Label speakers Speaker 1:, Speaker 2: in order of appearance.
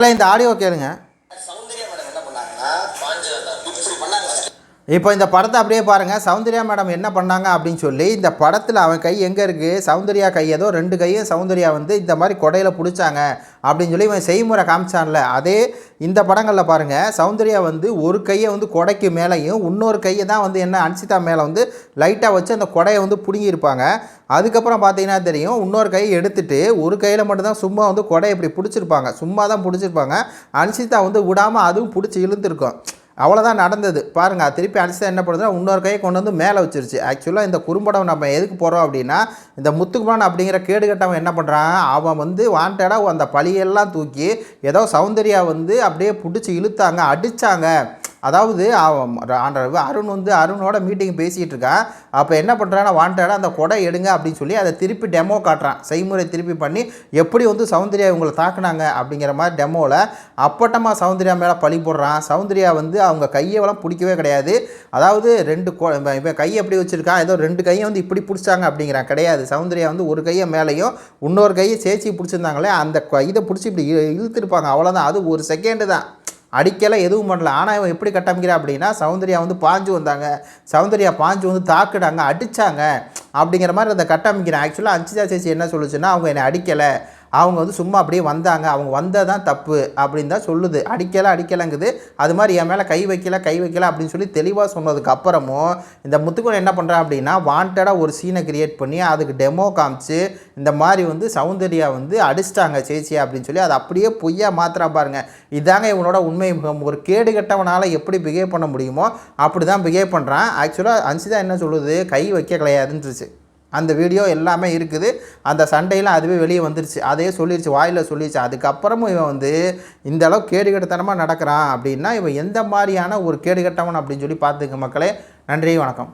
Speaker 1: இல்லை, இந்த ஆடியோ கேளுங்க
Speaker 2: சௌந்தர்யா மேடம் என்ன பண்ணாங்கன்னா இப்படி பண்ணாங்க
Speaker 1: இப்போ இந்த படத்தை அப்படியே பாருங்கள் சௌந்தர்யா மேடம் என்ன பண்ணாங்க அப்படின்னு சொல்லி இந்த படத்தில் அவன் கை எங்கே இருக்குது சௌந்தர்யா கை ஏதோ ரெண்டு கையும் சௌந்தர்யா வந்து இந்த மாதிரி கொடையில் பிடிச்சாங்க அப்படின்னு சொல்லி இவன் செய்முறை காமிச்சான்ல. அதே இந்த படங்களில் பாருங்கள் சௌந்தர்யா வந்து ஒரு கையை வந்து கொடைக்கு மேலேயும் இன்னொரு கையை தான் வந்து என்ன அன்சிதா மேலே வந்து லைட்டாக வச்சு அந்த கொடையை வந்து பிடுங்கியிருப்பாங்க. அதுக்கப்புறம் பார்த்தீங்கன்னா தெரியும். இன்னொரு கையை எடுத்துகிட்டு ஒரு கையில் மட்டும்தான் சும்மா வந்து கொடையை இப்படி பிடிச்சிருப்பாங்க. சும்மா தான் பிடிச்சிருப்பாங்க. அன்சிதா வந்து விடாமல் அதுவும் பிடிச்சி இழுந்திருக்கும் அவ்வளோதான் நடந்தது. பாருங்கள் திருப்பி அடிச்சா என்ன பண்ணுதுன்னா இன்னொரு கையை கொண்டு வந்து மேலே வச்சிருச்சு. ஆக்சுவலாக இந்த குறும்படம் நம்ம எதுக்கு போகிறோம் அப்படின்னா இந்த முத்துக்குமான் அப்படிங்கிற கேடுகட்டவன் என்ன பண்ணுறான் அவன் வந்து வாண்டடாக அந்த பழியெல்லாம் தூக்கி ஏதோ சௌந்தர்யா வந்து அப்படியே பிடிச்சி இழுத்தாங்க அடித்தாங்க அதாவது அருண் வந்து அருணோட மீட்டிங் பேசிகிட்டு இருக்கான். அப்போ என்ன பண்ணுறான்னா வாண்டடாக அந்த கொடை எடுங்க அப்படின்னு சொல்லி அதை திருப்பி டெமோ காட்டுறான். செய்முறை திருப்பி பண்ணி எப்படி வந்து சௌந்தர்யா இவங்களை தாக்குனாங்க அப்படிங்கிற மாதிரி டெமோவில் அப்பட்டமாக சௌந்தர்யா மேலே பழி போடுறான். சௌந்தர்யா வந்து அவங்க கையெல்லாம் பிடிக்கவே கிடையாது. அதாவது ரெண்டு கொ இப்போ கையை எப்படி வச்சுருக்கான்? ஏதோ ரெண்டு கையை வந்து இப்படி பிடிச்சாங்க அப்படிங்கிறான். கிடையாது. சௌந்தர்யா வந்து ஒரு கையை மேலேயும் இன்னொரு கையை சேச்சி பிடிச்சிருந்தாங்களே அந்த இதை பிடிச்சி இப்படி இழுத்துருப்பாங்க. அவ்வளோதான் அது ஒரு செகண்டு தான். அடிக்கலை எதுவும் பண்ணல. ஆனால் இவன் எப்படி கட்டமைக்கிறா அப்படின்னா சௌந்தர்யா வந்து பாஞ்சு வந்தாங்க. சௌந்தர்யா பாஞ்சு வந்து தாக்குடாங்க அடித்தாங்க அப்படிங்கிற மாதிரி அதை கட்டமைக்கிறேன். ஆக்சுவலாக அஞ்சிதா சேச்சி என்ன சொல்லுச்சுன்னா அவங்க என்னை அடிக்கலை. அவங்க வந்து சும்மா அப்படியே வந்தாங்க. அவங்க வந்தது தான் தப்பு அப்படின்னு தான் சொல்லுது. அடிக்கலை அடிக்கலைங்குது. அது மாதிரி என் மேலே கை வைக்கல கை வைக்கல அப்படின்னு சொல்லி தெளிவாக சொன்னதுக்கு அப்புறமும் இந்த முத்துக்குமன் என்ன பண்ணுறான் அப்படின்னா வாண்டடாக ஒரு சீனை கிரியேட் பண்ணி அதுக்கு டெமோ காமிச்சு இந்த மாதிரி வந்து சௌந்தர்யா வந்து அடிச்சிட்டாங்க சேச்சி அப்படின்னு சொல்லி அதை அப்படியே பொய்யா மாத்திரா பாருங்க. இதாங்க இவனோட உண்மை. முகம் ஒரு கேடு கட்டவனால் எப்படி பிஹேவ் பண்ண முடியுமோ அப்படி தான் பிஹேவ் பண்ணுறான் ஆக்சுவலாக அன்சிதா என்ன சொல்லுது? கை வைக்க கிடையாதுன்றுச்சு. அந்த வீடியோ எல்லாமே இருக்குது. அந்த சண்டையில் அதுவே வெளியே வந்துருச்சு. அதையே சொல்லிடுச்சு வாயில் சொல்லிருச்சு. அதுக்கப்புறமும் இவன் வந்து இந்த அளவு கேடுகட்டத்தனமாக நடக்கிறான் அப்படின்னா இவன் எந்த மாதிரியான ஒரு கேடுகட்டவன் அப்படின்னு சொல்லி பார்த்துக்க மக்களே. நன்றி வணக்கம்.